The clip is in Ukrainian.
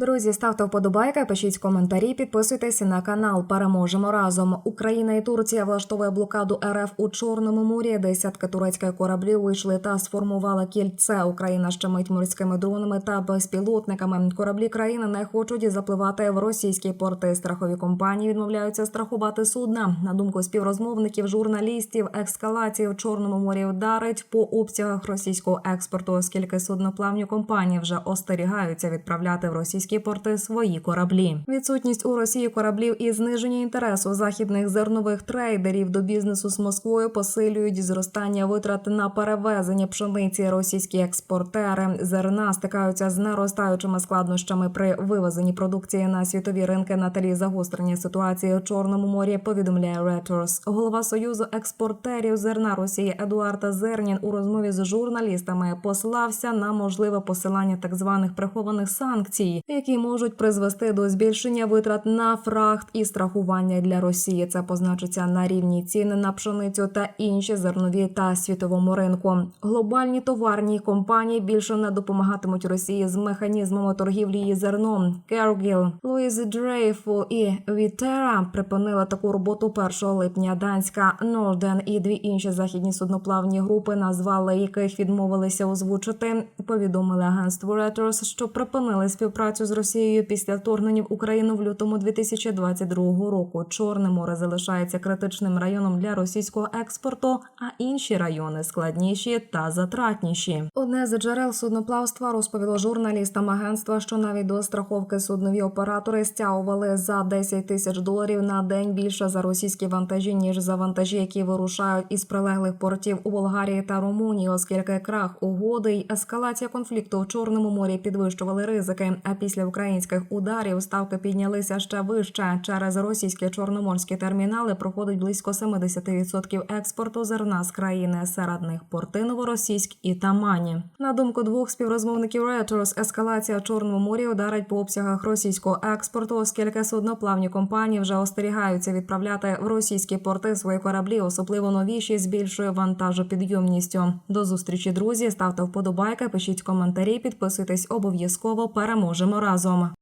Друзі, ставте вподобайки, пишіть коментарі, підписуйтесь на канал. Переможемо разом. Україна і Турція влаштовує блокаду РФ у Чорному морі. Десятки турецьких кораблів вийшли та сформували кільце. Україна щемить морськими дронами та безпілотниками. Кораблі країни не хочуть запливати в російські порти. Страхові компанії відмовляються страхувати судна. На думку співрозмовників, журналістів, ескалації в Чорному морі вдарить по обсягах російського експорту, оскільки судноплавні компанії вже остерігаються відправляти в російські порти свої кораблі. Відсутність у Росії кораблів і зниження інтересу західних зернових трейдерів до бізнесу з Москвою посилюють зростання витрат на перевезення пшениці. Російські експортери зерна стикаються з наростаючими складнощами при вивезенні продукції на світові ринки на тлі загострення ситуації у Чорному морі. Повідомляє Reuters. Голова союзу експортерів зерна Росії Едуард Зернін у розмові з журналістами послався на можливе посилання так званих прихованих санкцій, які можуть призвести до збільшення витрат на фрахт і страхування для Росії. Це позначиться на рівні ціни на пшеницю та інші зернові та світовому ринку. Глобальні товарні компанії більше не допомагатимуть Росії з механізмами торгівлі її зерном. Кергіл, Луїз Дрейфу і Вітера припинили таку роботу 1 липня. Данська Норден і дві інші західні судноплавні групи, назвали яких відмовилися озвучити. Повідомили агентству Reuters, що припинили співпрацю Росією після вторгнення в Україну в лютому 2022 року. Чорне море залишається критичним районом для російського експорту, а інші райони складніші та затратніші. Одне з джерел судноплавства розповіло журналістам агентства, що навіть до страховки суднові оператори стягували за 10 тисяч доларів на день більше за російські вантажі ніж за вантажі, які вирушають із прилеглих портів у Болгарії та Румунії, оскільки крах угоди й ескалація конфлікту в Чорному морі підвищували ризики. А після українських ударів ставки піднялися ще вище. Через російські чорноморські термінали проходить близько 70% експорту зерна з країни. Серед них порти Новоросійськ і Тамані. На думку двох співрозмовників Reuters, ескалація в Чорному морі ударить по обсягах російського експорту, оскільки судноплавні компанії вже остерігаються відправляти в російські порти свої кораблі, особливо новіші з більшою вантажопідйомністю. До зустрічі, друзі. Ставте вподобайки, пишіть коментарі, підписуйтесь обов'язково. Переможемо разом.